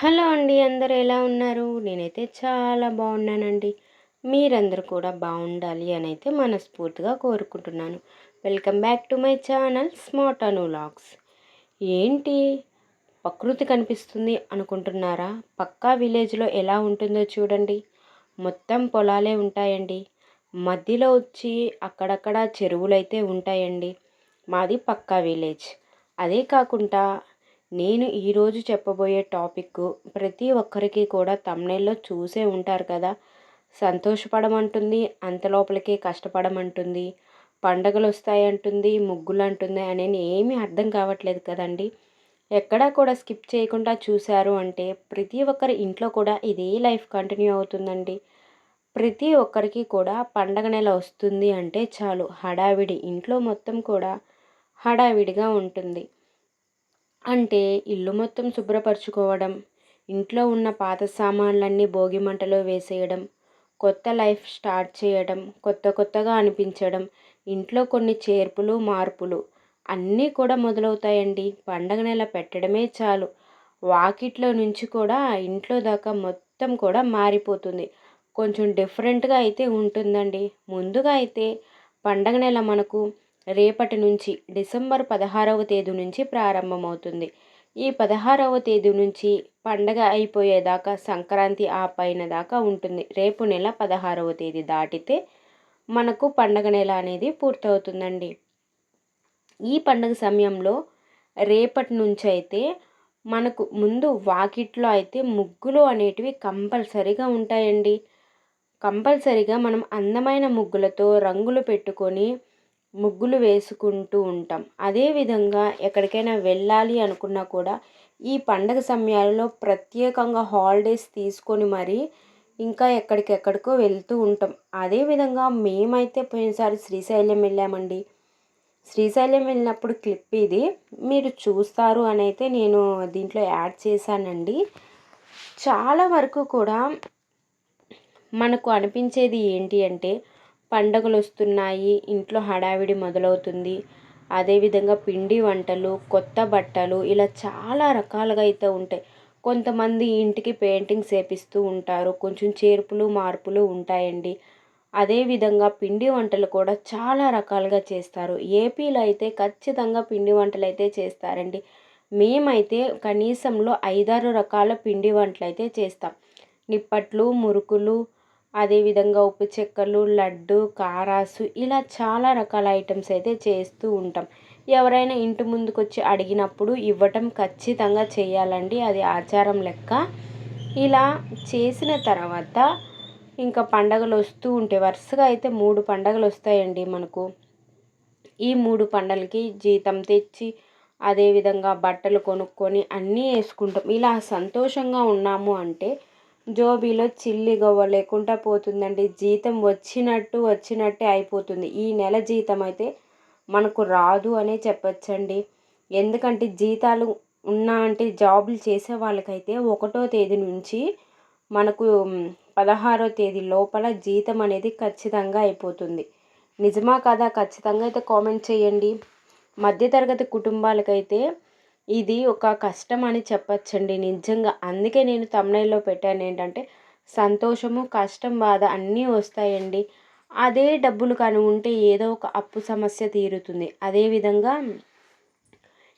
Hello అండి అందరు ఎలా ఉన్నారు? నేనైతే చాలా బాగున్నానండి. మీరందరూ కూడా బాగుండాలి అని అయితే మనస్ఫూర్తిగా కోరుకుంటున్నాను. Welcome back to my channel smart Anu logs ఏంటి? ప్రకృతి కనిపిస్తుంది అనుకుంటున్నారా? పక్కా విలేజ్లో ఎలా ఉంటుందో చూడండి. మొత్తం పొలాలే ఉంటాయండి. మధ్యలో వచ్చి అక్కడక్కడ చెరువులు అయితే ఉంటాయండి. మాది పక్కా విలేజ్. అదే కాకుండా నేను ఈరోజు చెప్పబోయే టాపిక్ ప్రతి ఒక్కరికి కూడా తమ్నేల్లో చూసే ఉంటారు కదా. సంతోషపడమంటుంది అంత లోపలికే కష్టపడమంటుంది పండగలు వస్తాయంటుంది ముగ్గులు అంటుంది అని ఏమీ అర్థం కావట్లేదు కదండి. ఎక్కడా కూడా స్కిప్ చేయకుండా చూశారు అంటే ప్రతి ఒక్కరి ఇంట్లో కూడా ఇదే లైఫ్ కంటిన్యూ అవుతుందండి. ప్రతి ఒక్కరికి కూడా పండగ నెల వస్తుంది అంటే చాలు హడావిడి ఇంట్లో మొత్తం కూడా హడావిడిగా ఉంటుంది. అంటే ఇల్లు మొత్తం శుభ్రపరచుకోవడం ఇంట్లో ఉన్న పాత సామాన్లన్నీ భోగి మంటలో వేసేయడం కొత్త లైఫ్ స్టార్ట్ చేయడం కొత్త కొత్తగా అనిపించడం ఇంట్లో కొన్ని చేర్పులు మార్పులు అన్నీ కూడా మొదలవుతాయండి. పండగ నెల పెట్టడమే చాలు. వాకిట్లో నుంచి కూడా ఇంట్లో దాకా మొత్తం కూడా మారిపోతుంది. కొంచెం డిఫరెంట్గా అయితే ఉంటుందండి. ముందుగా అయితే పండగ నెల మనకు రేపటి నుంచి డిసెంబర్ పదహారవ తేదీ నుంచి ప్రారంభమవుతుంది. ఈ పదహారవ తేదీ నుంచి పండగ అయిపోయేదాకా సంక్రాంతి ఆ పైన దాకా ఉంటుంది. రేపు నెల పదహారవ తేదీ దాటితే మనకు పండగ నెల అనేది పూర్తవుతుందండి. ఈ పండగ సమయంలో రేపటి నుంచి అయితే మనకు ముందు వాకిట్లో అయితే ముగ్గులు అనేటివి కంపల్సరీగా ఉంటాయండి. కంపల్సరీగా మనం అందమైన ముగ్గులతో రంగులు పెట్టుకొని ముగ్గులు వేసుకుంటూ ఉంటాం. అదేవిధంగా ఎక్కడికైనా వెళ్ళాలి అనుకున్నా కూడా ఈ పండగ సమయాలలో ప్రత్యేకంగా హాలిడేస్ తీసుకొని మరి ఇంకా ఎక్కడికెక్కడికో వెళ్తూ ఉంటాం. అదేవిధంగా మేమైతే పోయినసారి శ్రీశైలం వెళ్ళామండి. శ్రీశైలం వెళ్ళినప్పుడు క్లిప్ ఇది. మీరు చూస్తారు అని అయితే నేను దీంట్లో యాడ్ చేశానండి. చాలా వరకు కూడా మనకు అనిపించేది ఏంటి అంటే పండగలు వస్తున్నాయి ఇంట్లో హడావిడి మొదలవుతుంది. అదేవిధంగా పిండి వంటలు కొత్త బట్టలు ఇలా చాలా రకాలుగా అయితే ఉంటాయి. కొంతమంది ఇంటికి పెయింటింగ్స్ వేపిస్తూ ఉంటారు. కొంచెం చేర్పులు మార్పులు ఉంటాయండి. అదేవిధంగా పిండి వంటలు కూడా చాలా రకాలుగా చేస్తారు. ఏపీలో అయితే ఖచ్చితంగా పిండి వంటలు అయితే చేస్తారండి. మేమైతే కనీసంలో ఐదారు రకాల పిండి వంటలు అయితే చేస్తాం. నిప్పట్లు మురుకులు అదేవిధంగా ఉప్పు చెక్కలు లడ్డు కారాసు ఇలా చాలా రకాల ఐటమ్స్ అయితే చేస్తూ ఉంటాం. ఎవరైనా ఇంటి ముందుకు వచ్చి అడిగినప్పుడు ఇవ్వటం ఖచ్చితంగా చేయాలండి. అది ఆచారం లెక్క. ఇలా చేసిన తర్వాత ఇంకా పండగలు వస్తూ ఉంటాయి వరుసగా అయితే మూడు పండగలు వస్తాయండి మనకు. ఈ మూడు పండగలకి జీతం తెచ్చి అదేవిధంగా బట్టలు కొనుక్కొని అన్నీ వేసుకుంటాం. ఇలా సంతోషంగా ఉన్నాము అంటే జోబీలో చిల్లి గవ్వ లేకుండా పోతుందండి. జీతం వచ్చినట్టు వచ్చినట్టే అయిపోతుంది. ఈ నెల జీతం అయితే మనకు రాదు అనే చెప్పచ్చండి. ఎందుకంటే జీతాలు ఉన్నా అంటే జాబులు చేసే వాళ్ళకైతే ఒకటో తేదీ నుంచి మనకు పదహారో తేదీ లోపల జీతం అనేది ఖచ్చితంగా అయిపోతుంది. నిజమా కదా? ఖచ్చితంగా అయితే కామెంట్ చేయండి. మధ్యతరగతి కుటుంబాలకైతే ఇది ఒక కష్టం అని చెప్పచ్చండి నిజంగా. అందుకే నేను తమిళలో పెట్టాను ఏంటంటే సంతోషము కష్టం బాధ అన్నీ వస్తాయండి. అదే డబ్బులు కానీ ఉంటే ఏదో ఒక అప్పు సమస్య తీరుతుంది. అదేవిధంగా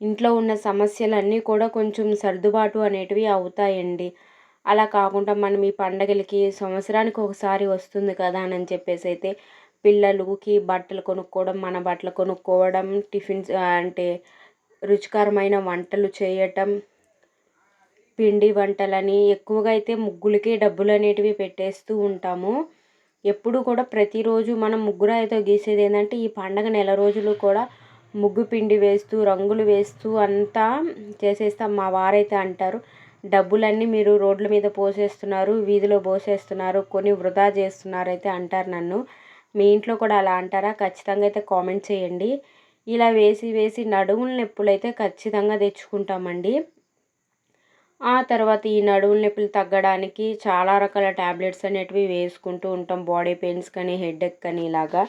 ఇంట్లో ఉన్న సమస్యలన్నీ కూడా కొంచెం సర్దుబాటు అనేటివి అవుతాయండి. అలా కాకుండా మనం ఈ పండగలకి సంవత్సరానికి ఒకసారి వస్తుంది కదా అని చెప్పేసి అయితే పిల్లలకి బట్టలు కొనుక్కోవడం మన బట్టలు కొనుక్కోవడం టిఫిన్స్ అంటే రుచికరమైన వంటలు చేయటం పిండి వంటలని ఎక్కువగా అయితే ముగ్గులకే డబ్బులు అనేటివి పెట్టేస్తూ ఉంటాము. ఎప్పుడు కూడా ప్రతిరోజు మనం ముగ్గురాయితో గీసేది ఏంటంటే ఈ పండగ నెల రోజులు కూడా ముగ్గు పిండి వేస్తూ రంగులు వేస్తూ అంతా చేసేస్తాం. మా వారైతే అంటారు డబ్బులన్నీ మీరు రోడ్ల మీద పోసేస్తున్నారు వీధిలో పోసేస్తున్నారు కొన్ని వృధా చేస్తున్నారు అయితే అంటారు నన్ను. మీ ఇంట్లో కూడా అలా అంటారా? ఖచ్చితంగా అయితే కామెంట్ చేయండి. ఇలా వేసి వేసి నడుముల నొప్పులు అయితే ఖచ్చితంగా తెచ్చుకుంటామండి. ఆ తర్వాత ఈ నడువుల నొప్పులు తగ్గడానికి చాలా రకాల ట్యాబ్లెట్స్ అనేటివి వేసుకుంటూ ఉంటాం. బాడీ పెయిన్స్ కానీ హెడేక్ కానీ ఇలాగా.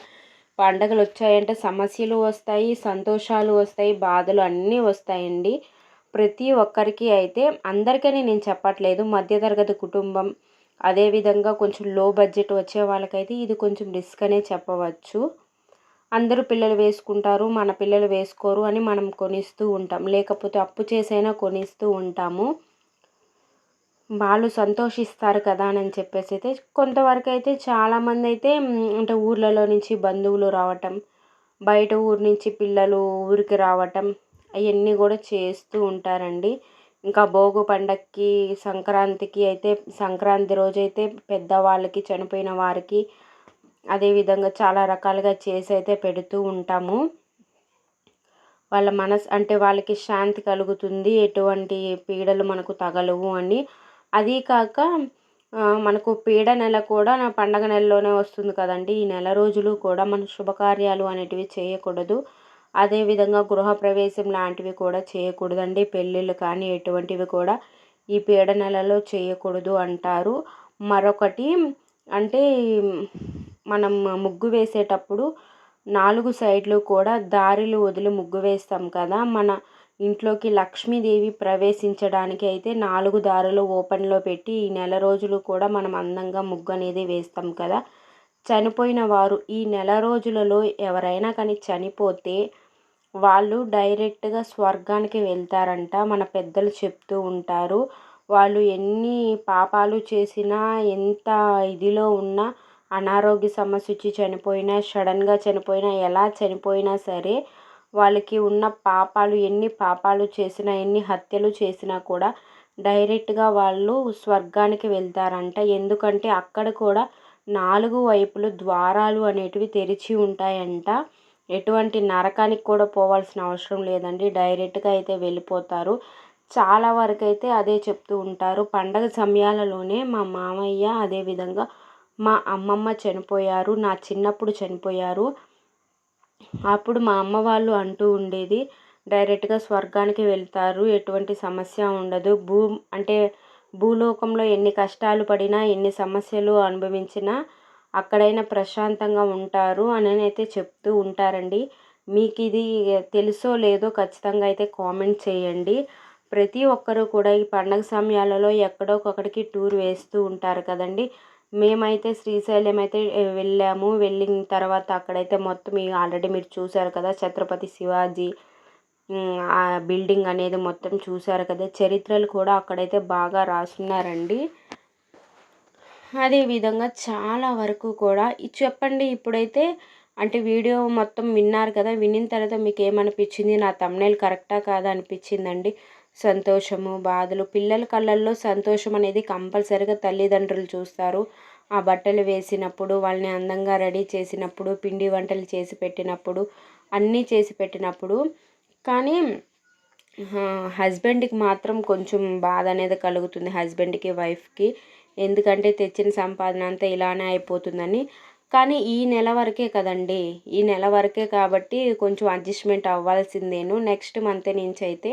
పండగలు వచ్చాయంటే సమస్యలు వస్తాయి సంతోషాలు వస్తాయి బాధలు అన్నీ వస్తాయండి. ప్రతి ఒక్కరికి అయితే అందరికని నేను చెప్పట్లేదు. మధ్యతరగతి కుటుంబం అదేవిధంగా కొంచెం లో బడ్జెట్ వచ్చే వాళ్ళకైతే ఇది కొంచెం రిస్క్ అనే చెప్పవచ్చు. అందరూ పిల్లలు వేసుకుంటారు మన పిల్లలు వేసుకోరు అని మనం కొనిస్తూ ఉంటాం. లేకపోతే అప్పు చేసైనా కొనిస్తూ ఉంటాము. వాళ్ళు సంతోషిస్తారు కదా అని చెప్పేసి అయితే కొంతవరకు అయితే చాలామంది అయితే అంటే ఊర్లలో నుంచి బంధువులు రావటం బయట ఊరు నుంచి పిల్లలు ఊరికి రావటం అవన్నీ కూడా చేస్తూ ఉంటారండి. ఇంకా భోగి పండక్కి సంక్రాంతికి అయితే సంక్రాంతి రోజైతే పెద్దవాళ్ళకి చనిపోయిన వారికి అదేవిధంగా చాలా రకాలుగా చేసి అయితే పెడుతూ ఉంటాము. వాళ్ళ మనసు అంటే వాళ్ళకి శాంతి కలుగుతుంది. ఎటువంటి పీడలు మనకు తగలవు అని. అదీ కాక మనకు పీడ నెల కూడా నా పండగ నెలలోనే వస్తుంది కదండి. ఈ నెల రోజులు కూడా మన శుభకార్యాలు అనేటివి చేయకూడదు. అదేవిధంగా గృహప్రవేశం లాంటివి కూడా చేయకూడదండి. పెళ్ళిళ్ళు కానీ ఎటువంటివి కూడా ఈ పీడ నెలలో చేయకూడదు అంటారు. మరొకటి అంటే మనం ముగ్గు వేసేటప్పుడు నాలుగు సైడ్లు కూడా దారిలు వదిలి ముగ్గు వేస్తాం కదా. మన ఇంట్లోకి లక్ష్మీదేవి ప్రవేశించడానికి అయితే నాలుగు దారులు ఓపెన్లో పెట్టి ఈ నెల రోజులు కూడా మనం అందంగా ముగ్గు అనేది వేస్తాం కదా. చనిపోయిన వారు ఈ నెల రోజులలో ఎవరైనా కానీ చనిపోతే వాళ్ళు డైరెక్ట్గా స్వర్గానికి వెళ్తారంట. మన పెద్దలు చెప్తూ ఉంటారు. వాళ్ళు ఎన్ని పాపాలు చేసినా ఎంత ఇదిలో ఉన్నా అనారోగ్య సమస్య వచ్చి చనిపోయినా సడన్గా చనిపోయినా ఎలా చనిపోయినా సరే వాళ్ళకి ఉన్న పాపాలు ఎన్ని పాపాలు చేసినా ఎన్ని హత్యలు చేసినా కూడా డైరెక్ట్గా వాళ్ళు స్వర్గానికి వెళ్తారంట. ఎందుకంటే అక్కడ కూడా నాలుగు వైపులు ద్వారాలు అనేటివి తెరిచి ఉంటాయంట. ఎటువంటి నరకానికి కూడా పోవాల్సిన అవసరం లేదండి. డైరెక్ట్గా అయితే వెళ్ళిపోతారు. చాలా వరకు అయితే అదే చెప్తూ ఉంటారు. పండగ సమయాలలోనే మా మామయ్య అదేవిధంగా మా అమ్మమ్మ చనిపోయారు నా చిన్నప్పుడు చనిపోయారు. అప్పుడు మా అమ్మ వాళ్ళు అంటూ ఉండేది డైరెక్ట్గా స్వర్గానికి వెళ్తారు ఎటువంటి సమస్య ఉండదు. భూ అంటే భూలోకంలో ఎన్ని కష్టాలు పడినా ఎన్ని సమస్యలు అనుభవించినా అక్కడైనా ప్రశాంతంగా ఉంటారు అని అయితే చెప్తూ ఉంటారండి. మీకు ఇది తెలుసో లేదో ఖచ్చితంగా అయితే కామెంట్ చేయండి. ప్రతి ఒక్కరూ కూడా ఈ పండగ సమయాలలో ఎక్కడో ఒకడికి టూర్ వేస్తూ ఉంటారు కదండి. మేమైతే శ్రీశైలం అయితే వెళ్ళాము. వెళ్ళిన తర్వాత అక్కడైతే మొత్తం ఆల్రెడీ మీరు చూసారు కదా ఛత్రపతి శివాజీ ఆ బిల్డింగ్ అనేది మొత్తం చూసారు కదా. చరిత్రలు కూడా అక్కడైతే బాగా రాసున్నారండి. అదేవిధంగా చాలా వరకు కూడా చెప్పండి ఇప్పుడైతే అంటే వీడియో మొత్తం విన్నారు కదా వినిన తర్వాత మీకు ఏమనిపించింది నా తమ్నేల్ కరెక్టా కాదా అనిపించిందండి. సంతోషము బాధలు. పిల్లల కళ్ళల్లో సంతోషం అనేది కంపల్సరిగా తల్లిదండ్రులు చూస్తారు. ఆ బట్టలు వేసినప్పుడు వాళ్ళని అందంగా రెడీ చేసినప్పుడు పిండి వంటలు చేసి పెట్టినప్పుడు అన్నీ చేసి పెట్టినప్పుడు. కానీ హస్బెండ్కి మాత్రం కొంచెం బాధ అనేది కలుగుతుంది హస్బెండ్కి వైఫ్కి. ఎందుకంటే తెచ్చిన సంపాదన అంతా ఇలానే అయిపోతుందని. కానీ ఈ నెల వరకే కదండి. ఈ నెల వరకే కాబట్టి కొంచెం అడ్జస్ట్మెంట్ అవ్వాల్సిందేను. నెక్స్ట్ మంత్ నుంచి అయితే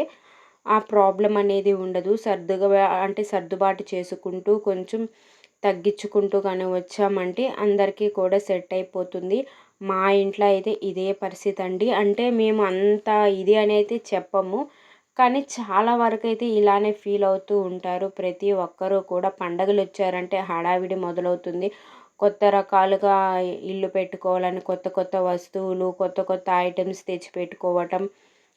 ఆ ప్రాబ్లం అనేది ఉండదు. సర్దుగా అంటే సర్దుబాటు చేసుకుంటూ కొంచెం తగ్గించుకుంటూ కానీ వచ్చామంటే అందరికీ కూడా సెట్ అయిపోతుంది. మా ఇంట్లో అయితే ఇదే పరిస్థితి అండి. అంటే మేము అంత ఇది అనేది చెప్పము. కానీ చాలా వరకు అయితే ఇలానే ఫీల్ అవుతూ ఉంటారు. ప్రతి ఒక్కరూ కూడా పండగలు వచ్చారంటే హడావిడి మొదలవుతుంది. కొత్త రకాలుగా ఇల్లు పెట్టుకోవాలని కొత్త కొత్త వస్తువులు కొత్త కొత్త ఐటమ్స్ తెచ్చి పెట్టుకోవటం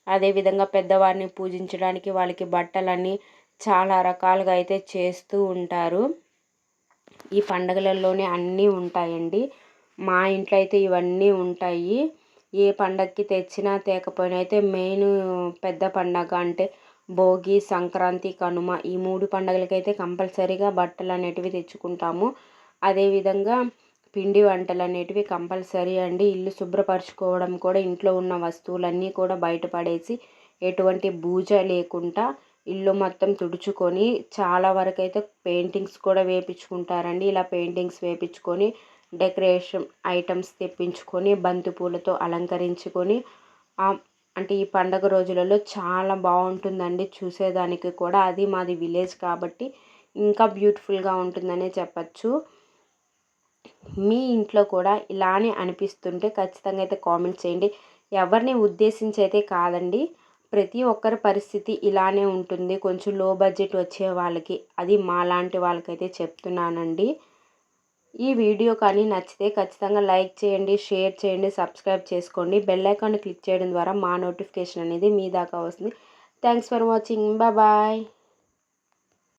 అదేవిధంగా పెద్దవారిని పూజించడానికి వాళ్ళకి బట్టలని చాలా రకాలుగా అయితే చేస్తూ ఉంటారు. ఈ పండగలలోనే అన్నీ ఉంటాయండి. మా ఇంట్లో అయితే ఇవన్నీ ఉంటాయి. ఏ పండగకి తెచ్చినా తేకపోయినా అయితే మెయిన్ పెద్ద పండగ అంటే భోగి సంక్రాంతి కనుమ ఈ మూడు పండగలకైతే కంపల్సరీగా బట్టలు అనేటివి తెచ్చుకుంటాము అదేవిధంగా పిండి వంటలు అనేటివి కంపల్సరీ అండి. ఇల్లు శుభ్రపరచుకోవడం కూడా ఇంట్లో ఉన్న వస్తువులన్నీ కూడా బయటపడేసి ఎటువంటి బూజ లేకుండా ఇల్లు మొత్తం తుడుచుకొని చాలా వరకు అయితే పెయింటింగ్స్ కూడా వేయించుకుంటారండి ఇలా పెయింటింగ్స్ వేయించుకొని డెకరేషన్ ఐటమ్స్ తెప్పించుకొని బంతి పూలతో అలంకరించుకొని అంటే ఈ పండగ రోజులలో చాలా బాగుంటుందండి చూసేదానికి కూడా. అది మాది విలేజ్ కాబట్టి ఇంకా బ్యూటిఫుల్గా ఉంటుందనే చెప్పచ్చు. మీ ఇంట్లో కూడా ఇలానే అనిపిస్తుంటే ఖచ్చితంగా అయితే కామెంట్ చేయండి. ఎవరిని ఉద్దేశించి అయితే కాదండి. ప్రతి ఒక్కరి పరిస్థితి ఇలానే ఉంటుంది. కొంచెం లో బడ్జెట్ వచ్చే వాళ్ళకి అది మాలాంటి వాళ్ళకైతే చెప్తున్నానండి. ఈ వీడియో కానీ నచ్చితే ఖచ్చితంగా లైక్ చేయండి షేర్ చేయండి సబ్స్క్రైబ్ చేసుకోండి. బెల్ ఐకాన్ క్లిక్ చేయడం ద్వారా మా నోటిఫికేషన్ అనేది మీ దాకా వస్తుంది. Thanks for watching. బాయ్.